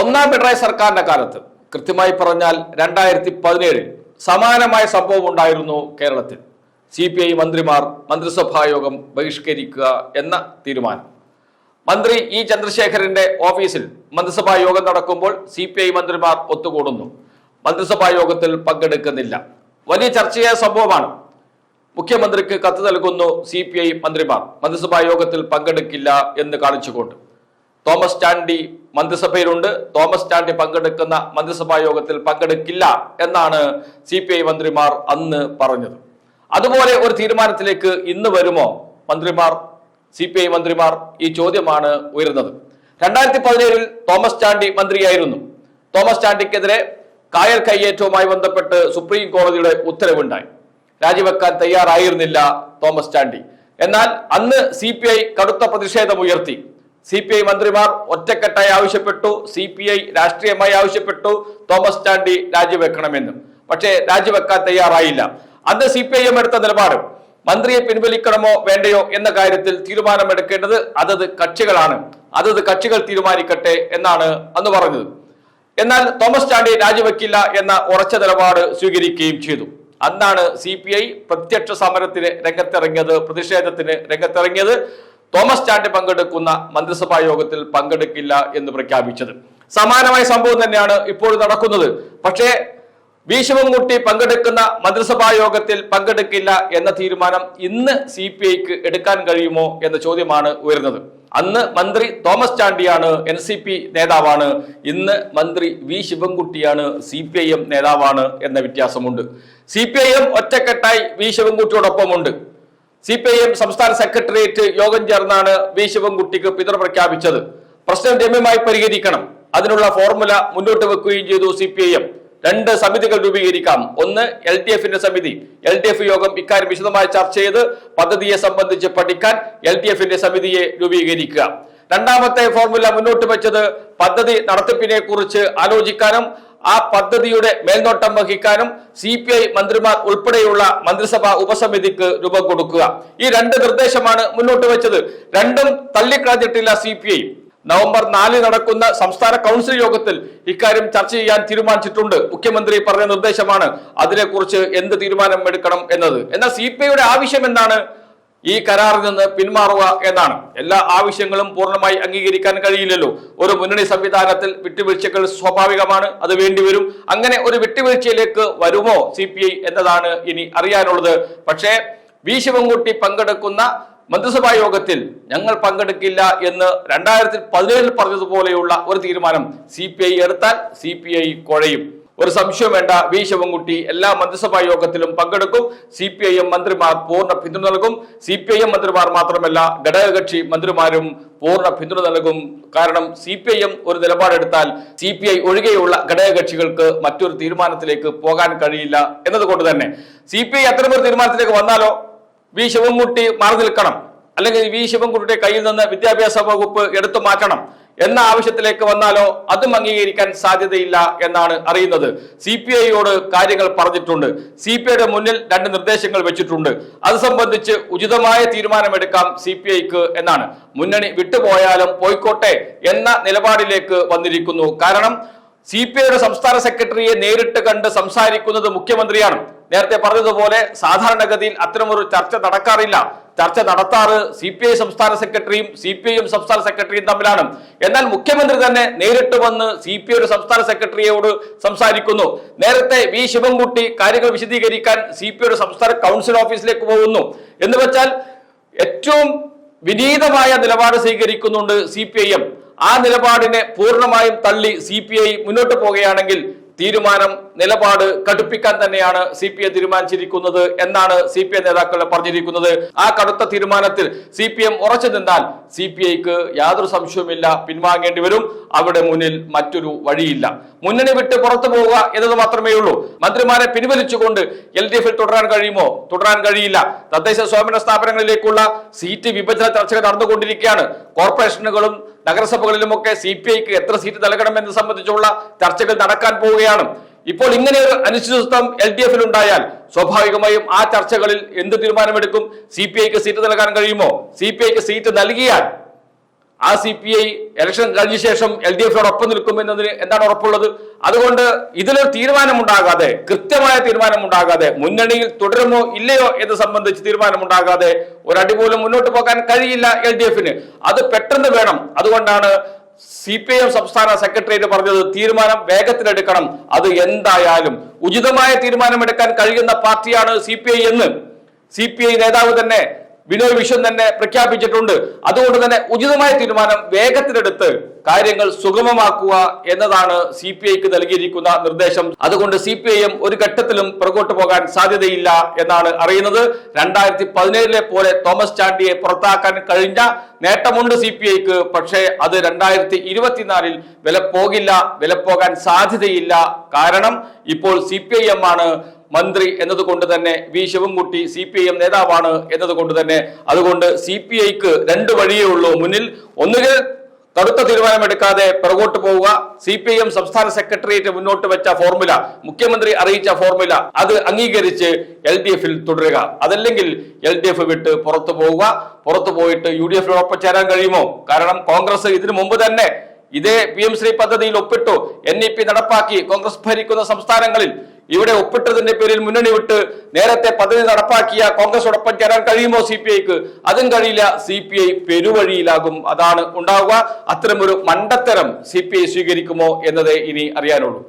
ഒന്നാം പിണറായി സർക്കാരിന്റെ കാലത്ത്. കൃത്യമായി പറഞ്ഞാൽ രണ്ടായിരത്തി പതിനേഴിൽ സമാനമായ സംഭവം ഉണ്ടായിരുന്നു കേരളത്തിൽ. സി പി ഐ മന്ത്രിമാർ മന്ത്രിസഭായോഗം ബഹിഷ്കരിക്കുക എന്ന തീരുമാനം. മന്ത്രി ഇ ചന്ദ്രശേഖരന്റെ ഓഫീസിൽ മന്ത്രിസഭാ യോഗം നടക്കുമ്പോൾ സി പി ഐ മന്ത്രിമാർ ഒത്തുകൂടുന്നു. മന്ത്രിസഭാ യോഗത്തിൽ പങ്കെടുക്കുന്നില്ല. വലിയ ചർച്ചയായ സംഭവമാണ്. മുഖ്യമന്ത്രിക്ക് കത്ത് നൽകുന്നു സി പി ഐ മന്ത്രിമാർ. മന്ത്രിസഭാ യോഗത്തിൽ പങ്കെടുക്കില്ല എന്ന് കാണിച്ചുകൊണ്ട്. തോമസ് ചാണ്ടി മന്ത്രിസഭയിലുണ്ട്. തോമസ് ചാണ്ടി പങ്കെടുക്കുന്ന മന്ത്രിസഭാ യോഗത്തിൽ പങ്കെടുക്കില്ല എന്നാണ് സി മന്ത്രിമാർ അന്ന് പറഞ്ഞത്. അതുപോലെ ഒരു തീരുമാനത്തിലേക്ക് ഇന്ന് വരുമോ? മന്ത്രിമാർ സി പി ഐ മന്ത്രിമാർ ഈ ചോദ്യമാണ് ഉയരുന്നത്. രണ്ടായിരത്തി പതിനേഴിൽ തോമസ് ചാണ്ടി മന്ത്രിയായിരുന്നു. തോമസ് ചാണ്ടിക്കെതിരെ കായൽ കയ്യേറ്റവുമായി ബന്ധപ്പെട്ട് സുപ്രീം കോടതിയുടെ ഉത്തരവുണ്ടായി. രാജിവെക്കാൻ തയ്യാറായിരുന്നില്ല തോമസ് ചാണ്ടി. എന്നാൽ അന്ന് സി കടുത്ത പ്രതിഷേധമുയർത്തി. സി പി ഐ മന്ത്രിമാർ ഒറ്റക്കെട്ടായി ആവശ്യപ്പെട്ടു. സി പി ഐ രാഷ്ട്രീയമായി ആവശ്യപ്പെട്ടു. തോമസ് ചാണ്ടി രാജിവെക്കണമെന്ന്. പക്ഷേ രാജിവെക്കാൻ തയ്യാറായില്ല. അന്ന് സി പി ഐ എം എടുത്ത നിലപാട് മന്ത്രിയെ പിൻവലിക്കണമോ വേണ്ടയോ എന്ന കാര്യത്തിൽ തീരുമാനമെടുക്കേണ്ടത് അതത് കക്ഷികളാണ്. അതത് കക്ഷികൾ തീരുമാനിക്കട്ടെ എന്നാണ് അന്ന് പറഞ്ഞത്. എന്നാൽ തോമസ് ചാണ്ടി രാജിവെക്കില്ല എന്ന ഉറച്ച നിലപാട് സ്വീകരിക്കുകയും ചെയ്തു. അന്നാണ് സി പി ഐ പ്രത്യക്ഷ സമരത്തിന് രംഗത്തിറങ്ങിയത് പ്രതിഷേധത്തിന് രംഗത്തിറങ്ങിയത്. തോമസ് ചാണ്ടി പങ്കെടുക്കുന്ന മന്ത്രിസഭാ യോഗത്തിൽ പങ്കെടുക്കില്ല എന്ന് പ്രഖ്യാപിച്ചത്. സമാനമായ സംഭവം തന്നെയാണ് ഇപ്പോൾ നടക്കുന്നത്. പക്ഷേ വി ശിവൻകുട്ടി പങ്കെടുക്കുന്ന മന്ത്രിസഭാ യോഗത്തിൽ പങ്കെടുക്കില്ല എന്ന തീരുമാനം ഇന്ന് സി പി ഐക്ക് എടുക്കാൻ കഴിയുമോ എന്ന ചോദ്യമാണ് ഉയർന്നത് അന്ന് മന്ത്രി തോമസ് ചാണ്ടിയാണ് എൻ സി പി നേതാവാണ്. ഇന്ന് മന്ത്രി വി ശിവൻകുട്ടിയാണ് സി പി ഐ എം നേതാവാണ് എന്ന വ്യത്യാസമുണ്ട്. സി പി ഐ എം ഒറ്റക്കെട്ടായി വി ശിവൻകുട്ടിയോടൊപ്പമുണ്ട്. സി പി ഐ എം സംസ്ഥാന സെക്രട്ടേറിയറ്റ് യോഗം ചേർന്നാണ് വി ശിവൻകുട്ടിക്ക് പിന്തുണ പ്രഖ്യാപിച്ചത്. പ്രശ്നം രമ്യമായി പരിഹരിക്കണം. അതിനുള്ള ഫോർമുല മുന്നോട്ട് വെക്കുകയും ചെയ്തു സി പി ഐ എം രണ്ട് സമിതികൾ രൂപീകരിക്കാം. ഒന്ന് എൽ ഡി എഫിന്റെ സമിതി. എൽ ഡി എഫ് യോഗം ഇക്കാര്യം വിശദമായി ചർച്ച ചെയ്ത് പദ്ധതിയെ സംബന്ധിച്ച് പഠിക്കാൻ എൽ ഡി എഫിന്റെ സമിതിയെ രൂപീകരിക്കുക. രണ്ടാമത്തെ ഫോർമുല മുന്നോട്ട് വെച്ചത് പദ്ധതി നടത്തിപ്പിനെ കുറിച്ച് ആലോചിക്കാനും ആ പദ്ധതിയുടെ മേൽനോട്ടം വഹിക്കാനും സി പി ഐ മന്ത്രിമാർ ഉൾപ്പെടെയുള്ള മന്ത്രിസഭാ ഉപസമിതിക്ക് രൂപം കൊടുക്കുക. ഈ രണ്ട് നിർദ്ദേശമാണ് മുന്നോട്ട് വെച്ചത്. രണ്ടും തള്ളിക്കളഞ്ഞിട്ടില്ല സി പി ഐ നവംബർ നാലിന് നടക്കുന്ന സംസ്ഥാന കൗൺസിൽ യോഗത്തിൽ ഇക്കാര്യം ചർച്ച ചെയ്യാൻ തീരുമാനിച്ചിട്ടുണ്ട്. മുഖ്യമന്ത്രി പറഞ്ഞ നിർദ്ദേശമാണ് അതിനെക്കുറിച്ച് എന്ത് തീരുമാനം എടുക്കണം എന്നത്. എന്നാൽ സി പി ഐയുടെ ആവശ്യം എന്താണ്? ഈ കരാറിൽ നിന്ന് പിന്മാറുക എന്നാണ്. എല്ലാ ആവശ്യങ്ങളും പൂർണമായി അംഗീകരിക്കാൻ കഴിയില്ലല്ലോ. ഒരു മുന്നണി സംവിധാനത്തിൽ വിട്ടുവീഴ്ചകൾ സ്വാഭാവികമാണ് അത് വേണ്ടിവരും. അങ്ങനെ ഒരു വിട്ടുവീഴ്ചയിലേക്ക് വരുമോ സി എന്നതാണ് ഇനി അറിയാനുള്ളത്. പക്ഷേ വി ശിവൻകുട്ടി പങ്കെടുക്കുന്ന മന്ത്രിസഭാ യോഗത്തിൽ ഞങ്ങൾ പങ്കെടുക്കില്ല എന്ന് രണ്ടായിരത്തി പതിനേഴിൽ പറഞ്ഞതുപോലെയുള്ള ഒരു തീരുമാനം സി പി ഐ എടുത്താൽ സി പി ഐ കുഴയും. ഒരു സംശയം വേണ്ട. വി ശിവൻകുട്ടി എല്ലാ മന്ത്രിസഭാ യോഗത്തിലും പങ്കെടുക്കും. സി പി ഐ എം മന്ത്രിമാർ പൂർണ പിന്തുണ നൽകും. സി പി ഐ എം മന്ത്രിമാർ മാത്രമല്ല ഘടകകക്ഷി മന്ത്രിമാരും പൂർണ പിന്തുണ നൽകും. കാരണം സി പി ഐ എം ഒരു നിലപാടെടുത്താൽ സി പി ഐ ഒഴികെയുള്ള ഘടകകക്ഷികൾക്ക് മറ്റൊരു തീരുമാനത്തിലേക്ക് പോകാൻ കഴിയില്ല എന്നതുകൊണ്ട് തന്നെ. സി പി ഐ അത്തരമൊരു തീരുമാനത്തിലേക്ക് വന്നാലോ? വി ശിവൻകുട്ടി മാറി നിൽക്കണം. അല്ലെങ്കിൽ വി ശിവൻകുട്ടിയുടെ കയ്യിൽ നിന്ന് വിദ്യാഭ്യാസ വകുപ്പ് എടുത്തു മാറ്റണം. എന്ന ആവശ്യത്തിലേക്ക് വന്നാലോ അതും അംഗീകരിക്കാൻ സാധ്യതയില്ല എന്നാണ് അറിയുന്നത്. സി പി ഐയോട് കാര്യങ്ങൾ പറഞ്ഞിട്ടുണ്ട്. സി പി ഐയുടെ മുന്നിൽ രണ്ട് നിർദ്ദേശങ്ങൾ വെച്ചിട്ടുണ്ട്. അത് സംബന്ധിച്ച് ഉചിതമായ തീരുമാനമെടുക്കാം സി പി ഐക്ക് എന്നാണ്. മുന്നണി വിട്ടുപോയാലും പോയിക്കോട്ടെ എന്ന നിലപാടിലേക്ക് വന്നിരിക്കുന്നു. കാരണം സി പി ഐയുടെ സംസ്ഥാന സെക്രട്ടറിയെ നേരിട്ട് കണ്ട് സംസാരിക്കുന്നത് മുഖ്യമന്ത്രിയാണ്. നേരത്തെ പറഞ്ഞതുപോലെ സാധാരണഗതിയിൽ അത്തരമൊരു ചർച്ച നടക്കാറില്ല. ചർച്ച നടത്താറ് സി പി ഐ സംസ്ഥാന സെക്രട്ടറിയും സി പി ഐയും സംസ്ഥാന സെക്രട്ടറിയും തമ്മിലാണ്. എന്നാൽ മുഖ്യമന്ത്രി തന്നെ നേരിട്ട് വന്ന് സി പി ഐയുടെ സംസ്ഥാന സെക്രട്ടറിയോട് സംസാരിക്കുന്നു. നേരത്തെ വി ശിവൻകുട്ടി കാര്യങ്ങൾ വിശദീകരിക്കാൻ സി പി ഐയുടെ സംസ്ഥാന കൗൺസിൽ ഓഫീസിലേക്ക് പോകുന്നു. എന്ന് വെച്ചാൽ ഏറ്റവും വിനീതമായ നിലപാട് സ്വീകരിക്കുന്നുണ്ട് സി പി ഐ എം. ആ നിലപാടിനെ പൂർണമായും തള്ളി സി പി ഐ മുന്നോട്ട് പോകുകയാണെങ്കിൽ തീരുമാനം നിലപാട് കടുപ്പിക്കാൻ തന്നെയാണ് സി പി ഐ തീരുമാനിച്ചിരിക്കുന്നത് എന്നാണ് സി പി ഐ നേതാക്കൾ പറഞ്ഞിരിക്കുന്നത്. ആ കടുത്ത തീരുമാനത്തിൽ സി പി എം ഉറച്ചു നിന്നാൽ സി പി ഐക്ക് യാതൊരു സംശയവുമില്ല പിൻവാങ്ങേണ്ടി വരും. അവിടെ മുന്നിൽ മറ്റൊരു വഴിയില്ല. മുന്നണി വിട്ട് പുറത്തു പോവുക എന്നത് മാത്രമേ ഉള്ളൂ. മന്ത്രിമാരെ പിൻവലിച്ചുകൊണ്ട് എൽ ഡി എഫിൽ തുടരാൻ കഴിയുമോ? തുടരാൻ കഴിയില്ല. തദ്ദേശ സ്വയംഭരണ സ്ഥാപനങ്ങളിലേക്കുള്ള സീറ്റ് വിഭജന ചർച്ചകൾ നടന്നുകൊണ്ടിരിക്കുകയാണ്. കോർപ്പറേഷനുകളും നഗരസഭകളിലുമൊക്കെ സി പി ഐക്ക് എത്ര സീറ്റ് നൽകണമെന്ന് സംബന്ധിച്ചുള്ള ചർച്ചകൾ നടക്കാൻ പോവുകയാണ്. ഇപ്പോൾ ഇങ്ങനെ ഒരു അനിശ്ചിതത്വം എൽ ഡി എഫിൽ ഉണ്ടായാൽ സ്വാഭാവികമായും ആ ചർച്ചകളിൽ എന്ത് തീരുമാനമെടുക്കും? സി പി ഐക്ക് സീറ്റ് നൽകാൻ കഴിയുമോ? സി പി ഐക്ക് സീറ്റ് നൽകിയാൽ ആ സി പി ഐ ഇലക്ഷൻ കഴിഞ്ഞ ശേഷം എൽ ഡി നിൽക്കും എന്നതിന്റെ എന്താണ് ഉറപ്പുള്ളത്? അതുകൊണ്ട് ഇതിലൊരു തീരുമാനമുണ്ടാകാതെ കൃത്യമായ തീരുമാനമുണ്ടാകാതെ മുന്നണിയിൽ തുടരുമോ ഇല്ലയോ എന്ന് സംബന്ധിച്ച് തീരുമാനമുണ്ടാകാതെ ഒരടി പോലും മുന്നോട്ട് പോകാൻ കഴിയില്ല എൽ ഡി എഫിന്. അത് പെട്ടെന്ന് വേണം. അതുകൊണ്ടാണ് സി പി എം സംസ്ഥാന സെക്രട്ടേറിയറ്റ് പറഞ്ഞത് തീരുമാനം വേഗത്തിലെടുക്കണം. അത് എന്തായാലും ഉചിതമായ തീരുമാനമെടുക്കാൻ കഴിയുന്ന പാർട്ടിയാണ് സി പി ഐ എന്ന് സി പി ഐ നേതാവ് തന്നെ ബിനോയ് വിശ്വൻ തന്നെ പ്രഖ്യാപിച്ചിട്ടുണ്ട്. അതുകൊണ്ട് തന്നെ ഉചിതമായ തീരുമാനം വേഗത്തിലെടുത്ത് കാര്യങ്ങൾ സുഗമമാക്കുക എന്നതാണ് സി പി ഐക്ക് നൽകിയിരിക്കുന്ന നിർദ്ദേശം. അതുകൊണ്ട് സി പി ഐ എം ഒരു ഘട്ടത്തിലും പുറകോട്ട് പോകാൻ സാധ്യതയില്ല എന്നാണ് അറിയുന്നത്. രണ്ടായിരത്തി പതിനേഴിലെ പോലെ തോമസ് ചാണ്ടിയെ പുറത്താക്കാൻ കഴിഞ്ഞ നേട്ടമുണ്ട് സി പി ഐക്ക്. പക്ഷേ അത് രണ്ടായിരത്തി ഇരുപത്തിനാലിൽ വില പോകില്ല വില പോകാൻ സാധ്യതയില്ല. കാരണം ഇപ്പോൾ സി പി ഐ എം ആണ് മന്ത്രി എന്നതുകൊണ്ട് തന്നെ V Sivankutty C P I M നേതാവാണ് എന്നതുകൊണ്ട് തന്നെ. അതുകൊണ്ട് സി പി ഐക്ക് രണ്ട് വഴിയേ ഉള്ളൂ. മുന്നിൽ ഒന്നുകിൽ കടുത്ത തീരുമാനമെടുക്കാതെ പുറകോട്ട് പോവുക. സി പി ഐ എം സംസ്ഥാന സെക്രട്ടേറിയറ്റ് മുന്നോട്ട് വെച്ച ഫോർമുല മുഖ്യമന്ത്രി അറിയിച്ച ഫോർമുല അത് അംഗീകരിച്ച് എൽ ഡി എഫിൽ തുടരുക. അതല്ലെങ്കിൽ എൽ ഡി എഫ് വിട്ട് പുറത്തു പോവുക. പുറത്തു പോയിട്ട് യു ഡി എഫിനോടൊപ്പം ചേരാൻ കഴിയുമോ? കാരണം കോൺഗ്രസ് ഇതിനു മുമ്പ് തന്നെ ഇതേ പി എം ശ്രീ പദ്ധതിയിൽ ഒപ്പിട്ടു. എൻ ഇ പി നടപ്പാക്കി കോൺഗ്രസ് ഭരിക്കുന്ന സംസ്ഥാനങ്ങളിൽ. ഇവിടെ ഒപ്പിട്ടതിന്റെ പേരിൽ മുന്നണി വിട്ട് നേരത്തെ പദ്ധതി നടപ്പാക്കിയ കോൺഗ്രസോടൊപ്പം ചേരാൻ കഴിയുമോ സി പി ഐക്ക് അതും കഴിയില്ല. സി പി ഐ പെരുവഴിയിലാകും. അതാണ് ഉണ്ടാവുക. അത്തരമൊരു മണ്ടത്തരം സി പി ഐ സ്വീകരിക്കുമോ എന്നതേ ഇനി അറിയാനുള്ളൂ.